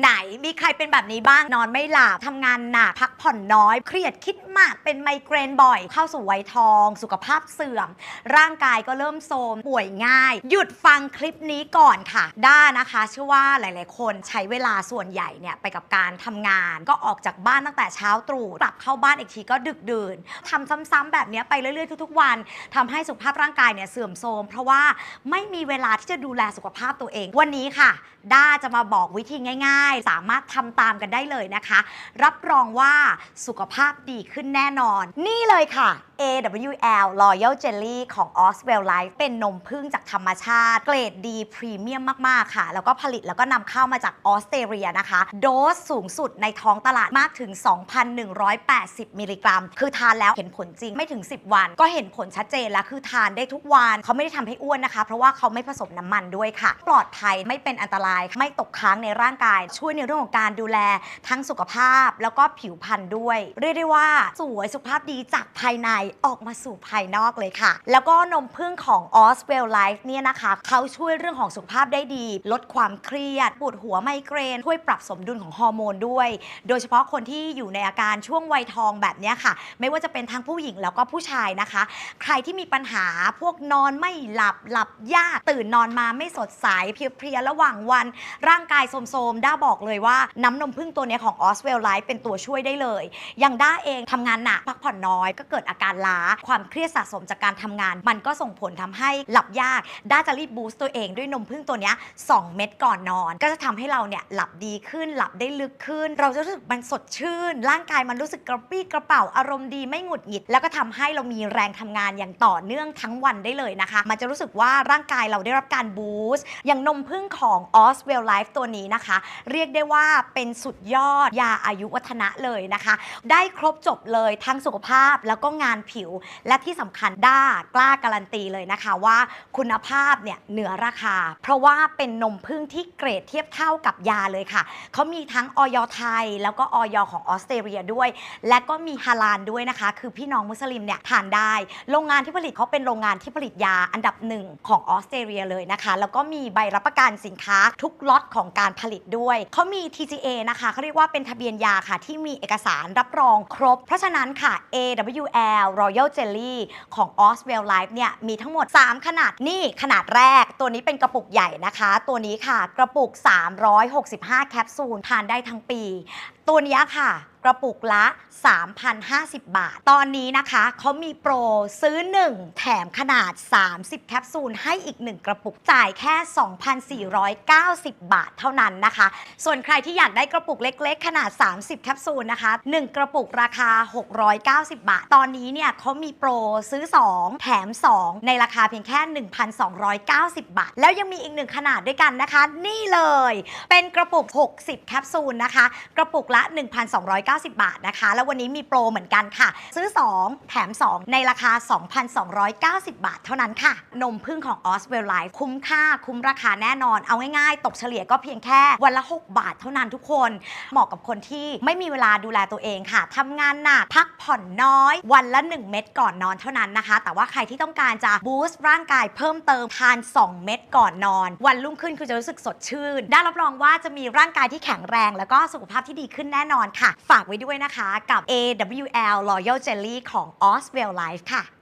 ไหนมีใครเป็นแบบนี้บ้างนอนไม่หลับทำงานหนักพักผ่อนน้อย เครียดคิดมากเป็นไมเกรนบ่อย เข้าสู่วัยทอง สุขภาพเสื่อม ร่างกายก็เริ่มโทรมป่วยง่าย หยุดฟังคลิปนี้ก่อนค่ะ ด้านะคะเชื่อว่าหลาย ๆ คนใช้เวลาส่วนใหญ่เนี่ยไปกับการทำงาน ก็ออกจากบ้านตั้งแต่เช้าตรู่กลับเข้าบ้านอีกทีก็ดึกดื่นทำซ้ำๆแบบนี้ไปเรื่อย ๆ ทุก ๆ วันทำให้สุขภาพร่างกายเนี่ยเสื่อมโทรมเพราะว่าไม่มีเวลาที่จะดูแลสุขภาพตัวเอง วันนี้ค่ะ ด้าจะมาบอกวิธีง่ายๆ สามารถทำตามกันได้เลยนะคะ รับรองว่าสุขภาพดีขึ้นแน่นอน นี่เลยค่ะ AWL Royal Jelly ของ Oswell Life เป็นนมพึ่งจากธรรมชาติ เกรดดีพรีเมียมมาก ๆ ค่ะ แล้วก็ผลิตแล้วก็นำเข้ามาจากออสเตรเลียนะคะ โดสสูงสุดในท้องตลาดมากถึง 2,180 มิลลิกรัม คือทานแล้วเห็นผลจริงไม่ถึง 10 วัน ก็เห็นผลชัดเจนแล้วคือทานได้ทุกวัน เขาไม่ได้ทำให้อ้วนนะคะ เพราะว่าเขาไม่ผสมน้ำมันด้วยค่ะ ปลอดภัยไม่เป็นอันตราย ไม่ตกค้างในร่างกายช่วยในเรื่องของการดูแลทั้งสุขภาพแล้วก็ผิวพรรณด้วย เรียกได้ว่าสวยสุขภาพดีจากภายในออกมาสู่ภายนอกเลยค่ะ แล้วก็นมพึ่งของ Oswell Life เนี่ยนะคะเขาช่วยเรื่องของสุขภาพได้ดี ลดความเครียดปวดหัวไมเกรน ช่วยปรับสมดุลของฮอร์โมนด้วย โดยเฉพาะคนที่อยู่ในอาการช่วงวัยทองแบบนี้ค่ะ ไม่ว่าจะเป็นทั้งผู้หญิงแล้วก็ผู้ชายนะคะ ใครที่มีปัญหาพวกนอนไม่หลับหลับยากตื่นนอนมาไม่สดใสเพลียๆระหว่างวัน ร่างกายโทรมๆด้าบอกเลยว่าน้ำนมพึ่งตัวนี้ของ Oswell Life เป็นตัวช่วยได้เลย อย่างด้าเองทำงานหนักพักผ่อนน้อย ก็เกิดอาการล้า ความเครียดสะสมจากการทำงาน มันก็ส่งผลทำให้หลับยาก ด้าจะรีบบูสต์ตัวเองด้วยนมพึ่งตัวนี้2เม็ดก่อนนอน ก็จะทำให้เราเนี่ยหลับดีขึ้นหลับได้ลึกขึ้น เราจะรู้สึกมันสดชื่น ร่างกายมันรู้สึกกระปรี้กระเป๋าอารมณ์ดีไม่หงุดหงิด แล้วก็ทำให้เรามีแรงทำงานอย่างต่อเนื่องทั้งวันได้เลยนะคะ มันจะรู้สึกว่าร่างกายเราได้รับการบูสต์อย่างนมพึ่งของ Oswell Life ตัวนี้นะคะเรียกได้ว่าเป็นสุดยอดยาอายุวัฒนะเลยนะคะ ได้ครบจบเลยทั้งสุขภาพแล้วก็งานผิว และที่สำคัญด้ากล้าการันตีเลยนะคะว่าคุณภาพเนี่ยเหนือราคา เพราะว่าเป็นนมพึ่งที่เกรดเทียบเท่ากับยาเลยค่ะ เขามีทั้งออยไทย แล้วก็ออยของออสเตรเลียด้วย และก็มีฮาลาลด้วยนะคะ คือพี่น้องมุสลิมเนี่ยทานได้ โรงงานที่ผลิตเขาเป็นโรงงานที่ผลิตยาอันดับหนึ่งของออสเตรเลียเลยนะคะ แล้วก็มีใบรับประกันสินค้าทุกล็อตของการผลิตด้วยเขามี TGA นะคะเขาเรียกว่าเป็นทะเบียนยาค่ะ ที่มีเอกสารรับรองครบ เพราะฉะนั้นค่ะ AWL Royal Jelly ของ Oswell Life เนี่ยมีทั้งหมด 3 ขนาดนี่ขนาดแรก ตัวนี้เป็นกระปุกใหญ่นะคะ ตัวนี้ค่ะกระปุก 365 แคปซูลทานได้ทั้งปี ตัวนี้ค่ะ ระปุกละ 3,050 บาท ตอนนี้นะคะเขามีโปรซื้อ 1 แถมขนาด 30 แคปซูล ให้อีก 1 กระปุกจ่ายแค่ 2,490 บาทเท่านั้นนะคะ ส่วนใครที่อยากได้กระปุกเล็กๆ ขนาด 30 แคปซูลนะคะ 1 กระปุกราคา 690 บาท ตอนนี้เนี่ยเขามีโปรซื้อ 2 แถม 2 ในราคาเพียงแค่ 1,290 บาท แล้วยังมีอีกหนึ่งขนาดด้วยกันนะคะ นี่เลย เป็นกระปุก 60 แคปซูลนะคะ กระปุกละ 1,290บาทนะคะ แล้ววันนี้มีโปรเหมือนกันค่ะ ซื้อ 2 แถม 2 ในราคา 2,290 บาทเท่านั้นค่ะ นมพึ่งของ Oswell Life คุ้มค่า คุ้มราคาแน่นอน เอาง่ายๆ ตกเฉลี่ยก็เพียงแค่วันละ 6 บาทเท่านั้นทุกคน เหมาะกับคนที่ไม่มีเวลาดูแลตัวเองค่ะทำงานหนักพักผ่อนน้อย วันละ 1 เม็ดก่อนนอนเท่านั้นนะคะ แต่ว่าใครที่ต้องการจะบูสต์ร่างกายเพิ่มเติมทาน 2 เม็ดก่อนนอน วันรุ่งขึ้นคือจะรู้สึกสดชื่น ได้รับรองว่าจะมีร่างกายที่แข็งแรง แล้วก็สุขภาพที่ดีขึ้นแน่นอนค่ะฝากากไว้ด้วยนะคะกับ AWL Royal Jelly ของ Oswell Life ค่ะ